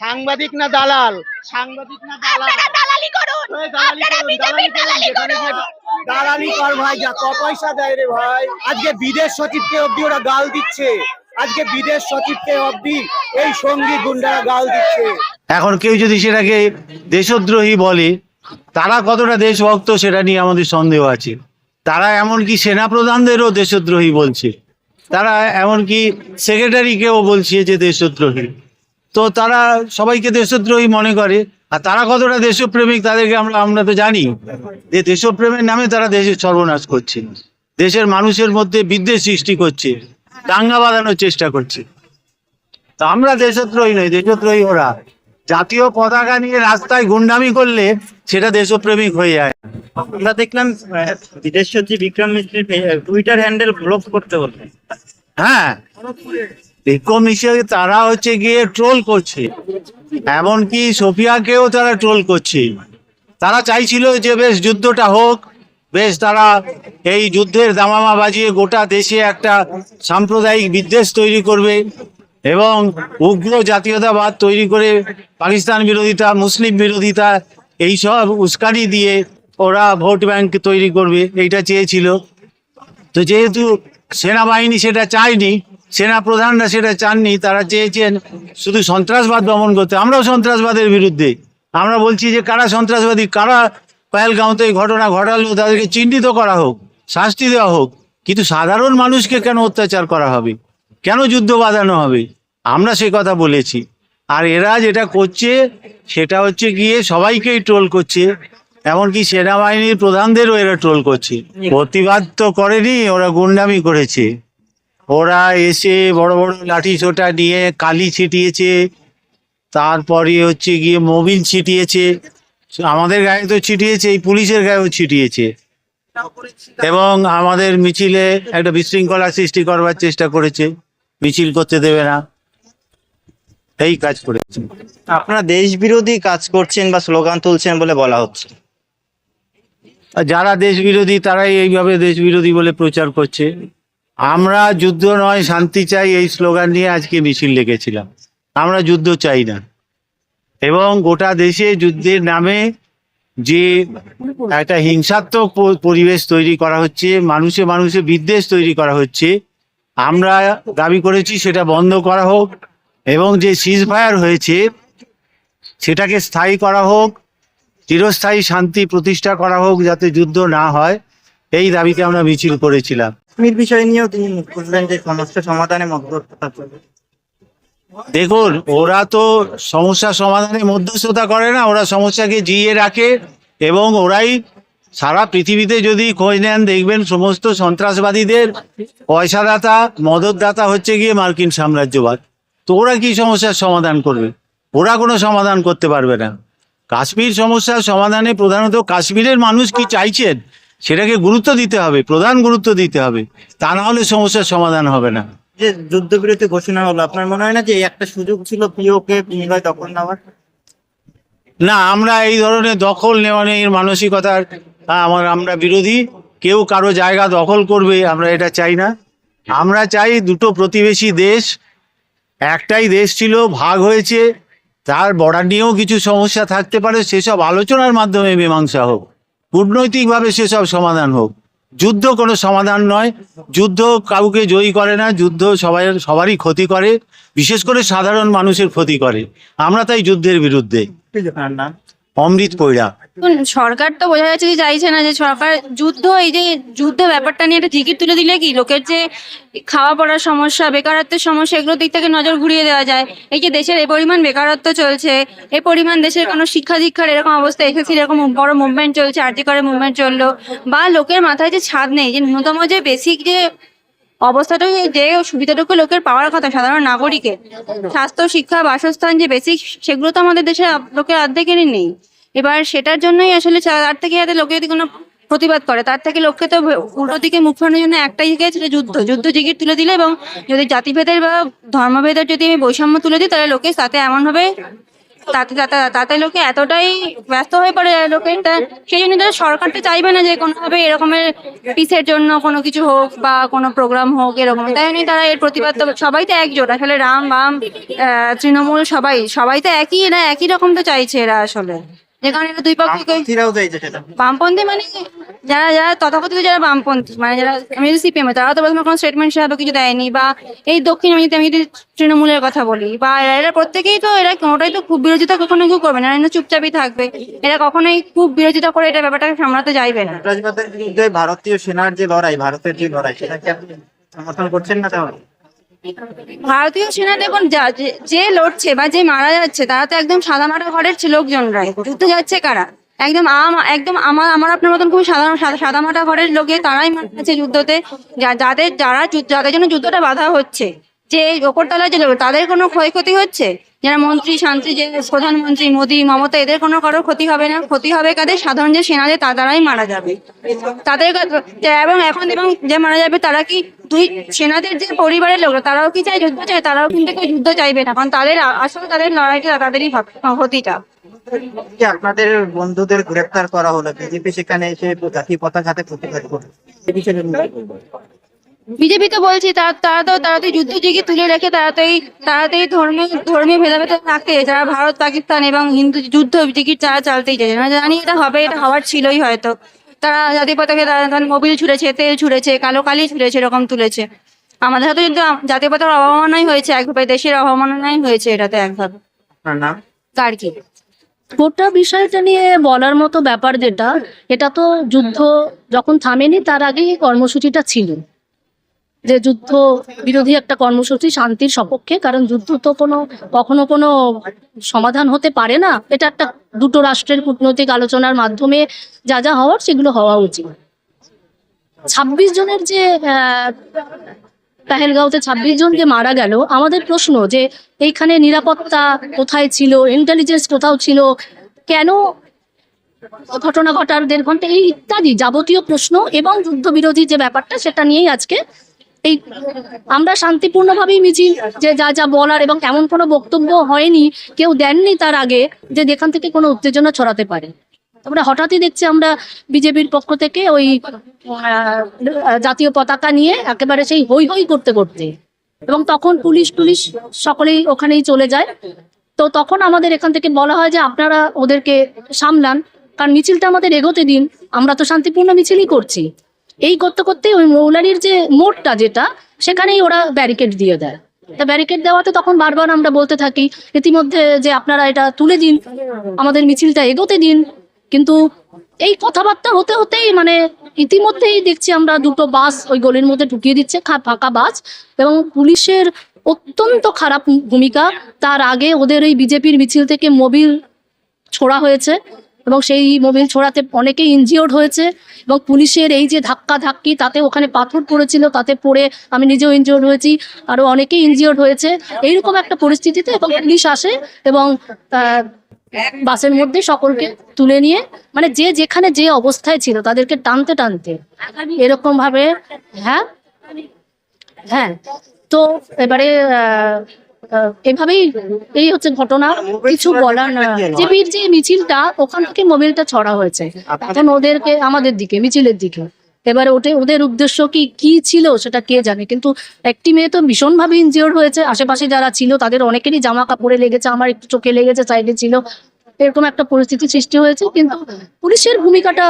সাংবাদিক না দালাল? সাংবাদিক না দালাল? আপনারা দালালি করুন। আপনারা করুন, বিজেপির দালালি করুন দালালি কর ভাই যা ক পয়সা দেয় রে ভাই। আজকে বিদেশ সচিবকে অব্দি ওরা গাল দিচ্ছে। আজকে বিদেশ সচিবকে অব্দি এই সঙ্গী গুন্ডারা গাল দিচ্ছে। এখন কেউ যদি সেটাকে দেশদ্রোহী বলে তারা কতটা দেশভক্ত সেটা নিয়ে আমাদের সন্দেহ আছে। তারা এমনকি সেনাপ্রধানদেরও দেশদ্রোহী বলছে। তারা এমনকি সেক্রেটারিকেও বলছে যে দেশদ্রোহী। তো তারা সবাইকে দেশদ্রোহী মনে করে। আর তারা কতটা দেশপ্রেমিক তাদেরকে আমরা আমরা তো জানি। যে দেশপ্রেমের নামে তারা দেশের সর্বনাশ করছে। দেশের মানুষের মধ্যে বিদ্বেষ সৃষ্টি করছে। দাঙ্গা বাঁধানোর চেষ্টা করছে। তা আমরা দেশদ্রোহী নই দেশদ্রোহী ওরা। জাতীয় পতাকা নিয়ে রাস্তায় গুন্ডামি করলে সেটা দেশপ্রেমিক হয়ে যায়। আমরা দেখলাম বিদেশ সচিব বিক্রম মিশ্রের টুইটার হ্যান্ডেল ব্লক করতে বললেন। হ্যাঁ। বিক্রম মিশ্রকে তারা হচ্ছে গিয়ে ট্রোল করছে। এমনকি সোফিয়াকেও তারা ট্রোল করছে। তারা চাইছিল যে বেশ যুদ্ধটা হোক, বেশ তারা এই যুদ্ধের দামামা বাজিয়ে গোটা দেশে একটা সাম্প্রদায়িক বিদ্বেষ তৈরি করবে এবং উগ্র জাতীয়তাবাদ তৈরি করে পাকিস্তান বিরোধিতা, মুসলিম বিরোধিতা এইসব উস্কানি দিয়ে ওরা ভোট ব্যাংক তৈরি করবে, এইটা চেয়েছিল। তো যেহেতু সেনাবাহিনী সেটা চায়নি সেনা প্রধানরা সেটা চাননি, তারা চেয়েছেন শুধু সন্ত্রাসবাদ দমন করতে। আমরাও সন্ত্রাসবাদের বিরুদ্ধে। আমরা বলছি যে কারা সন্ত্রাসবাদী, কারা পহেলগাঁওতে এই ঘটনা ঘটালো, তাদেরকে চিহ্নিত করা হোক, শাস্তি দেওয়া হোক। কিন্তু সাধারণ মানুষকে কেন অত্যাচার করা হবে? কেন যুদ্ধ বাঁধানো হবে? আমরা সে কথা বলেছি। আর এরা যেটা করছে, সেটা হচ্ছে গিয়ে সবাইকেই ট্রোল করছে। এমনকি সেনাবাহিনীর প্রধানদেরও এরা ট্রোল করছে। প্রতিবাদ তো করেনি, ওরা গুন্ডামি করেছে। ওরা এসে বড় বড় লাঠি ছোটা নিয়ে কালি ছিটিয়েছে। তারপরে হচ্ছে গিয়ে মোবিল ছিটিয়েছে। আমাদের গায়ে তো ছিটিয়েছে এই পুলিশের গায়েও ছিটিয়েছে। এবং আমাদের মিছিলে একটা বিশৃঙ্খলা সৃষ্টি করবার চেষ্টা করেছে। মিছিল করতে দেবে না। এই কাজ করেছে। আপনারা দেশ বিরোধী কাজ করছেন বা স্লোগান তুলছেন বলে বলা হচ্ছে। যারা দেশ বিরোধী তারাই এইভাবে দেশ বিরোধী বলে প্রচার করছে। আমরা যুদ্ধ নয়, শান্তি চাই এই স্লোগান নিয়ে আজকে মিছিল ডেকেছিলাম। আমরা যুদ্ধ চাই না। এবং গোটা দেশে যুদ্ধের নামে যে একটা হিংসাত্মক পরিবেশ তৈরি করা হচ্ছে, মানুষে মানুষে বিদ্বেষ তৈরি করা হচ্ছে, আমরা দাবি করেছি সেটা বন্ধ করা হোক এবং যে সিজ ফায়ার হয়েছে সেটাকে স্থায়ী করা হোক, চিরস্থায়ী শান্তি প্রতিষ্ঠা করা হোক যাতে যুদ্ধ না হয়, এই দাবিতে আমরা মিছিল করেছিলাম। কাশ্মীর বিষয় নিয়েও তিনি যে সমস্যা সমাধানে মধ্যস্থতা দেখুন, ওরা তো সমস্যা সমাধানে মধ্যস্থতা করে না, ওরা সমস্যাকে জিয়ে রাখে এবং ওরাই সারা পৃথিবীতে যদি খোঁজ নেন, দেখবেন সমস্ত সন্ত্রাসবাদীদের পয়সাদাতা, মদতদাতা হচ্ছে গিয়ে মার্কিন সাম্রাজ্যবাদ। তো ওরা কি সমস্যার সমাধান করবে? ওরা কোনো সমাধান করতে পারবে না। কাশ্মীর সমস্যার সমাধানে প্রধানত কাশ্মীরের মানুষ কি চাইছেন? সেটাকে গুরুত্ব দিতে হবে প্রধান গুরুত্ব দিতে হবে। তা না হলে সমস্যার সমাধান হবে না। যে যুদ্ধবিরতি ঘোষণা হলো আপনার মনে হয় না যে একটা সুযোগ ছিল পিওকে পুনরায় দখল নেওয়ার? না আমরা এই ধরনের দখল নেওয়া এর মানসিকতার আমার আমরা বিরোধী। কেউ কারও জায়গা দখল করবে আমরা এটা চাই না। আমরা চাই দুটো প্রতিবেশী দেশ একটাই দেশ ছিল ভাগ হয়েছে। তার বর্ডার নিয়েও কিছু সমস্যা থাকতে পারে সেসব আলোচনার মাধ্যমে মীমাংসা হোক। কূটনৈতিকভাবে সেসব সমাধান হোক। যুদ্ধ কোনো সমাধান নয়। যুদ্ধ কাউকে জয়ী করে না, যুদ্ধ সবাই, সবারই ক্ষতি করে, বিশেষ করে সাধারণ মানুষের ক্ষতি করে। আমরা তাই যুদ্ধের বিরুদ্ধে। অমৃত পৈড়া। সরকার তো বোঝা যাচ্ছে যে চাইছে না যে সরকার যুদ্ধ, এই যে যুদ্ধ ব্যাপারটা নিয়ে একটা টিকিট তুলে দিলে কি? লোকের যে খাওয়া পড়ার সমস্যা, বেকারত্বের সমস্যা, এগুলোর দিক থেকে নজর ঘুরিয়ে দেওয়া যায়। এই যে দেশের এই পরিমাণ বেকারত্ব চলছে, এই পরিমাণ দেশের কোনো শিক্ষা দীক্ষার এরকম অবস্থা এসএসসির এরকম বড় মুভমেন্ট চলছে আর্জি করে মুভমেন্ট চলল, বা লোকের মাথায় যে ছাদ নেই, যে ন্যূনতম যে বেসিক যে অবস্থাটা যে সুবিধাটুকু লোকের পাওয়ার কথা, সাধারণ নাগরিকের। স্বাস্থ্য, শিক্ষা, বাসস্থান যে বেসিক সেগুলো তো আমাদের দেশের লোকের অর্ধেকেরই নেই। এবার সেটার জন্যই আসলে তার থেকে যাতে লোকে যদি কোনো প্রতিবাদ করে, তার থেকে লোককে তো উল্টো দিকে মুখ ফেরানোর জন্য একটাই জায়গায় সেটা যুদ্ধ। যুদ্ধ টিকিট তুলে দিলে এবং যদি জাতিভেদের বা ধর্মভেদের যদি আমি বৈষম্য তুলে দিই, তাহলে লোকে তাতে এমনভাবে তাতে তাতে লোকে এতটাই ব্যস্ত হয়ে পড়ে লোকে তা- সেই জন্য তারা সরকারটা চাইবে না যে কোনোভাবে এরকমের পিসের জন্য কোনো কিছু হোক বা কোনো প্রোগ্রাম হোক এরকম। তাই জন্যই তারা এর প্রতিবাদ তো সবাই তো একজোট। আসলে রাম, বাম তৃণমূল সবাই সবাই তো একই এরা একই রকম তো চাইছে এরা আসলে। যে কারণে দুই পক্ষকে বামপন্থীরাও চাইছে সেটা। বামপন্থী মানে যারা যারা তথাকথিত যারা বামপন্থী মানে যারা আমি যদি সিপিএম তারা তো প্রথমে কোনো স্টেটমেন্ট হিসাবে কিছু দেয়নি বা এই দক্ষিণ আমি যদি আমি যদি তৃণমূলের কথা বলি বা এরা এরা প্রত্যেকেই তো এরা কোনোটাই তো খুব বিরোধিতা কখনো কেউ করবে না এরা চুপচাপই থাকবে। এরা কখনোই খুব বিরোধিতা করে এটা ব্যাপারটাকে সামলাতে চাইবে না। সন্ত্রাসবাদের বিরুদ্ধে ভারতীয় সেনার যে লড়াই ভারতের যে লড়াই সেটাকে আপনি সমর্থন করছেন না তাহলে? ভারতীয় সেনা দেখুন, যা- যে- লড়ছে বা যে মারা যাচ্ছে, তারা তো একদম সাদা মাটা ঘরের লোকজনরাই। যুদ্ধ যাচ্ছে কারা? একদম আম, একদম আমার আমার আপনার মতন খুবই সাধারণ, সাদা মাটা ঘরের লোকে তারাই মারা যাচ্ছে যুদ্ধতে যাদের, যারা যাদের জন্য যুদ্ধটা বাধা হচ্ছে, যে ওপরতলায় যে তাদের কোনো ক্ষয়ক্ষতি হচ্ছে? যারা মন্ত্রী, শান্তি যে প্রধানমন্ত্রী, মোদী, মমতা, এদের কোনো কারোর ক্ষতি হবে না। ক্ষতি হবে কাদের? সাধারণ যে সেনাদের, তা দ্বারাই মারা যাবে। তাদের এবং এখন এবং যে মারা যাবে, তারা কি দুই সেনাদের যে পরিবারের লোক, তারাও কি চায় যুদ্ধ চায়? তারাও কিন্তু কেউ যুদ্ধ চাইবে না। কারণ তাদের আসলে তাদের লড়াইটা, তাদেরই ক্ষতিটা। আপনাদের বন্ধুদের গ্রেফতার করা হলো, বিজেপি সেখানে এসে জাতীয় পতাকাতে প্রতিবাদ বিষয়ে বিজেপি তো বলছি তারা তারা তো তারা তো যুদ্ধ জিগি তুলে রেখে তারা তো এই তারা তো এই ধর্মীয় ধর্মীয় ভেদাভেদ রাখতে যারা ভারত পাকিস্তান এবং হিন্দু যুদ্ধ জিগির তারা চালতেই চাইছে না জানি এটা হবে এটা হওয়ার ছিলই হয়তো। তারা জাতীয় পতাকা তারা মোবিল ছুঁড়েছে তেল ছুঁড়েছে কালো কালি ছুঁড়েছে এরকম তুলেছে। আমাদের হাতে কিন্তু জাতীয় পতাকার অবমাননাই হয়েছে একভাবে দেশের অবমাননাই হয়েছে এটাতে একভাবে আপনার তার কি? গোটা বিষয়টা নিয়ে বলার মতো ব্যাপার যেটা এটা তো যুদ্ধ যখন থামেনি তার আগেই কর্মসূচিটা ছিল। যে যুদ্ধ বিরোধী একটা কর্মসূচি শান্তির সপক্ষে, কারণ যুদ্ধ তো কোনো, কখনো কোনো সমাধান হতে পারে না। এটা একটা দুটো রাষ্ট্রের কূটনৈতিক আলোচনার মাধ্যমে যা যা হওয়ার সেগুলো হওয়া উচিত। ছাব্বিশ জনের যে পেহেলগাঁওতে ছাব্বিশ জন যে মারা গেল, আমাদের প্রশ্ন যে এইখানে নিরাপত্তা কোথায় ছিল ইন্টেলিজেন্স কোথাও ছিল, কেন ঘটনা ঘটার দেড় ঘণ্টা, এই ইত্যাদি যাবতীয় প্রশ্ন এবং যুদ্ধবিরোধী যে ব্যাপারটা, সেটা নিয়েই আজকে এই আমরা শান্তিপূর্ণভাবেই মিছিল যে যা যা বলার এবং এমন কোনো বক্তব্য হয়নি, কেউ দেননি তার আগে যে যেখান থেকে কোনো উত্তেজনা ছড়াতে পারে। তারপরে হঠাৎই দেখছি আমরা বিজেপির পক্ষ থেকে ওই জাতীয় পতাকা নিয়ে একেবারে সেই হই হই করতে করতে এবং তখন পুলিশ টুলিশ সকলেই ওখানেই চলে যায়। তো তখন আমাদের এখান থেকে বলা হয় যে আপনারা ওদেরকে সামলান, কারণ মিছিলটা আমাদের এগোতে দিন, আমরা তো শান্তিপূর্ণ মিছিলই করছি। এই করতে করতে ওই মৌলারির যে মোড়টা যেটা, সেখানেই ওরা ব্যারিকেড দিয়ে দেয়। তা ব্যারিকেড দেওয়াতে তখন বারবার আমরা বলতে থাকি, ইতিমধ্যে যে আপনারা এটা তুলে দিন, আমাদের মিছিলটা এগোতে দিন। কিন্তু এই কথাবার্তা হতে হতেই মানে ইতিমধ্যেই দেখছি আমরা দুটো বাস ওই গলির মধ্যে ঢুকিয়ে দিচ্ছে ফাঁকা বাস এবং পুলিশের অত্যন্ত খারাপ ভূমিকা। তার আগে ওদের এই বিজেপির মিছিল থেকে মোবিল ছোড়া হয়েছে। এবং সেই মোবিল ছোড়াতে অনেকেই ইনজিওর্ড হয়েছে এবং পুলিশের এই যে ধাক্কা ধাক্কি তাতে ওখানে পাথর পড়েছিল, তাতে পড়ে আমি নিজেও ইনজিওর্ড হয়েছি, আরও অনেকেই ইনজিওর্ড হয়েছে। এইরকম একটা পরিস্থিতিতে এবং পুলিশ আসে এবং বাসের মধ্যে সকলকে তুলে নিয়ে মানে যে যেখানে যে অবস্থায় ছিল তাদেরকে টানতে টানতে এরকম ভাবে হ্যাঁ? হ্যাঁ। তো এবারে এভাবেই এই হচ্ছে ঘটনা। কিছু বলার না। বিজেপির যে মিছিলটা ওখান থেকে মোবিলটা ছড়া হয়েছে। এখন ওদেরকে আমাদের দিকে মিছিলের দিকে। এবারে ওটে ওদের উদ্দেশ্য কি কি ছিল সেটা কে জানে? কিন্তু একটি মেয়ে তো ভীষণ ভাবে ইনজিওর হয়েছে। আশেপাশে যারা ছিল তাদের অনেকেরই জামা কাপড়ে লেগেছে আমার একটু চোখে লেগেছে সাইডে ছিল। এরকম একটা পরিস্থিতি সৃষ্টি হয়েছে কিন্তু পুলিশের ভূমিকাটা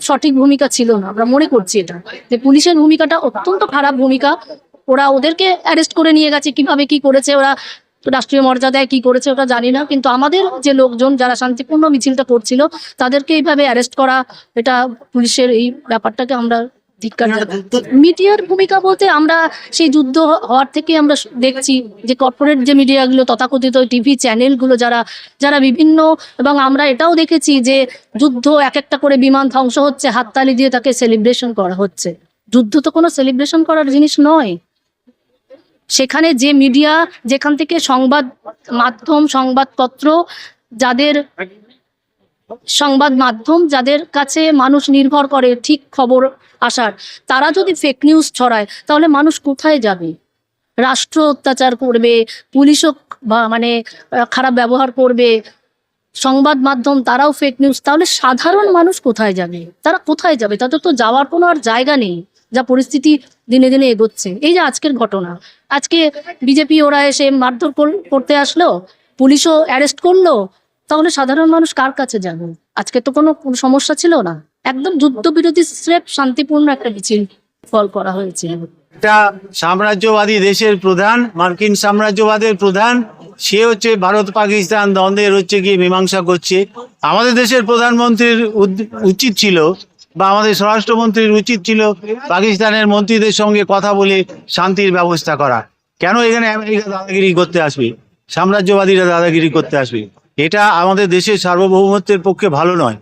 সঠিক ভূমিকা ছিল না। আমরা মনে করছি এটা। যে পুলিশের ভূমিকাটা অত্যন্ত খারাপ ভূমিকা। ওরা ওদেরকে অ্যারেস্ট করে নিয়ে গেছে কীভাবে কি করেছে ওরা রাষ্ট্রীয় মর্যাদায় কি করেছে ওটা জানি না কিন্তু আমাদের যে লোকজন যারা শান্তিপূর্ণ মিছিলটা করছিল তাদেরকে এইভাবে অ্যারেস্ট করা এটা পুলিশের এই ব্যাপারটাকে আমরা ধিক্কার মিডিয়ার ভূমিকা বলতে আমরা সেই যুদ্ধ হওয়ার থেকে আমরা দেখছি যে কর্পোরেট যে মিডিয়াগুলো তথাকথিত টিভি চ্যানেলগুলো যারা যারা বিভিন্ন এবং আমরা এটাও দেখেছি যে যুদ্ধ এক একটা করে বিমান ধ্বংস হচ্ছে হাততালি দিয়ে তাকে সেলিব্রেশন করা হচ্ছে। যুদ্ধ তো কোনো সেলিব্রেশন করার জিনিস নয়। সেখানে যে মিডিয়া, যেখান থেকে সংবাদ মাধ্যম, সংবাদপত্র যাদের সংবাদ মাধ্যম যাদের কাছে মানুষ নির্ভর করে ঠিক খবর আসার, তারা যদি ফেক নিউজ ছড়ায়, তাহলে মানুষ কোথায় যাবে? রাষ্ট্র অত্যাচার করবে, পুলিশও মানে খারাপ ব্যবহার করবে, সংবাদ মাধ্যম তারাও ফেক নিউজ তাহলে সাধারণ মানুষ কোথায় যাবে? তারা কোথায় যাবে? তাদের তো যাওয়ার কোনো আর জায়গা নেই। যা পরিস্থিতি দিনে দিনে এগোচ্ছে। এই যে আজকের ঘটনা, আজকে বিজেপি ওরা এসে মারধর কর- করতে আসলো, পুলিশও অ্যারেস্ট করল, তাহলে সাধারণ মানুষ কার কাছে যাবে? আজকে তো কোনো সমস্যা ছিল না। একদম যুদ্ধবিরোধী স্রেফ শান্তিপূর্ণ একটা মিছিল ফল করা হয়েছে একটা সাম্রাজ্যবাদী দেশের প্রধান, মার্কিন সাম্রাজ্যবাদের প্রধান, সে হচ্ছে ভারত পাকিস্তান দ্বন্দ্বের হচ্ছে গিয়ে মীমাংসা করছে। আমাদের দেশের প্রধানমন্ত্রীর উচিত ছিল বা আমাদের স্বরাষ্ট্রমন্ত্রীর উচিত ছিল পাকিস্তানের মন্ত্রীদের সঙ্গে কথা বলে শান্তির ব্যবস্থা করা। কেন এখানে আমেরিকা দাদাগিরি করতে আসবে? সাম্রাজ্যবাদীরা দাদাগিরি করতে আসবে। এটা আমাদের দেশের সার্বভৌমত্বের পক্ষে ভালো নয়।